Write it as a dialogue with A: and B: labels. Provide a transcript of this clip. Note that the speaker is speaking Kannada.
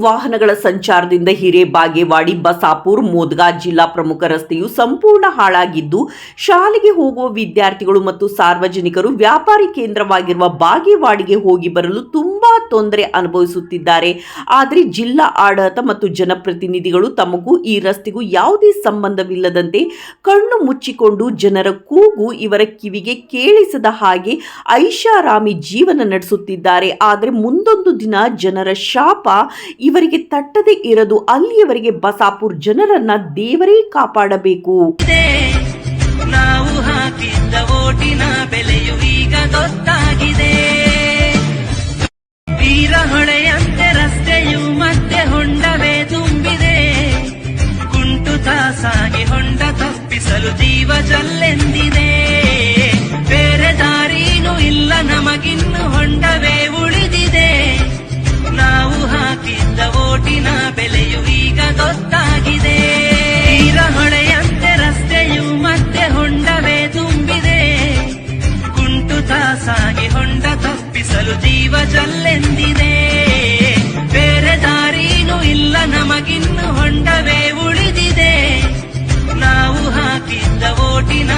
A: ವಾಹನಗಳ ಸಂಚಾರದಿಂದ ಹಿರೇಬಾಗೇವಾಡಿ, ಬಸಾಪುರ್, ಮೋದ್ಗಾ ಜಿಲ್ಲಾ ಪ್ರಮುಖ ರಸ್ತೆಯು ಸಂಪೂರ್ಣ ಹಾಳಾಗಿದ್ದು, ಶಾಲೆಗೆ ಹೋಗುವ ವಿದ್ಯಾರ್ಥಿಗಳು ಮತ್ತು ಸಾರ್ವಜನಿಕರು ವ್ಯಾಪಾರಿ ಕೇಂದ್ರವಾಗಿರುವ ಬಾಗೇವಾಡಿಗೆ ಹೋಗಿ ಬರಲು ತುಂಬಾ ತೊಂದರೆ ಅನುಭವಿಸುತ್ತಿದ್ದಾರೆ. ಆದರೆ ಜಿಲ್ಲಾ ಆಡಳಿತ ಮತ್ತು ಜನಪ್ರತಿನಿಧಿಗಳು ತಮಗೂ ಈ ರಸ್ತೆಗೂ ಯಾವುದೇ ಸಂಬಂಧವಿಲ್ಲದಂತೆ ಕಣ್ಣು ಮುಚ್ಚಿಕೊಂಡು ಜನರ ಕೂಗು ಇವರ ಕಿವಿಗೆ ಕೇಳಿಸದ ಹಾಗೆ ಐಷಾರಾಮಿ ಜೀವನ ನಡೆಸುತ್ತಿದ್ದಾರೆ. ಆದರೆ ಮುಂದೊಂದು ದಿನ ಜನರ ಶಾಪ ಇವರಿಗೆ ತಟ್ಟದೆ ಇರದು, ಅಲ್ಲಿಯವರೆಗೆ ಬಸಾಪುರ್ ಜನರನ್ನ ದೇವರೇ ಕಾಪಾಡಬೇಕು.
B: ನಾವು ಹಾಕಿದ್ದ ಓಟಿನ ಬೆಲೆಯು ಸಾಗಿ ಹೊಂಡ ತಪ್ಪಿಸಲು ಜೀವ ಜಲ್ಲೆಂದಿದೆ. ಬೇರೆ ದಾರಿನೂ ಇಲ್ಲ ನಮಗಿನ್ನು ಹೊಂಡವೇ ಉಳಿದಿದೆ. ನಾವು ಹಾಕಿದ್ದ ಓಟಿನ